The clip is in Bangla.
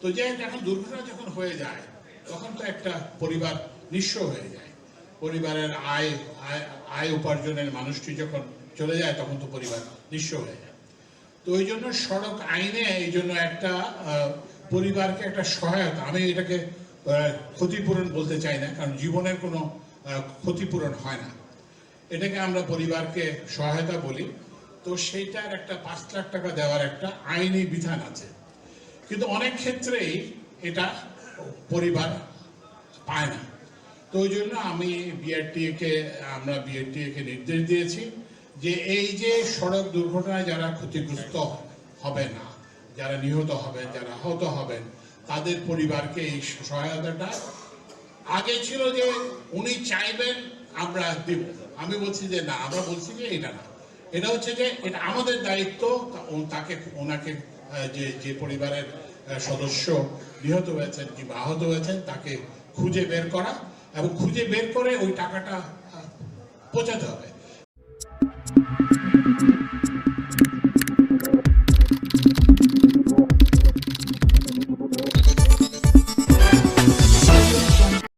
তো যে এখন দুর্ঘটনা যখন হয়ে যায়, তখন তো একটা পরিবার নিঃস্ব হয়ে যায়। পরিবারের আয় আয় উপার্জনের মানুষটি যখন চলে যায়, তখন তো পরিবার নিঃস্ব হয়ে যায়। তো ওই জন্য সড়ক আইনে এই জন্য একটা পরিবারকে একটা সহায়তা, আমি এটাকে ক্ষতিপূরণ বলতে চাই না, কারণ জীবনের কোনো ক্ষতিপূরণ হয় না। এটাকে আমরা পরিবারকে সহায়তা বলি। তো সেইটার একটা পাঁচ লাখ টাকা দেওয়ার একটা আইনি বিধান আছে। কিন্তু অনেক ক্ষেত্রেই এটা পরিবার পায় না। তো ওই জন্য আমি বিআরটিএ কে আমরা বিআরটিএ কে নির্দেশ দিয়েছি যে এই যে সড়ক দুর্ঘটনায় যারা ক্ষতিগ্রস্ত হবে না, যারা নিহত হবেন যারা আহত হবেন, তাদের পরিবারকে এই সহায়তাটা আগে ছিল যে উনি চাইবেন, আমরা দিব। আমি বলছি যে না, আমরা বলছি যে এটা না। এটা হচ্ছে যে এটা আমাদের দায়িত্ব তাকে ওনাকে যে যে পরিবারের সদস্য নিহত হয়েছেন কিংবা আহত হয়েছেন, তাকে খুঁজে বের করা এবং খুঁজে বের করে ওই টাকাটা পৌঁছাতে হবে।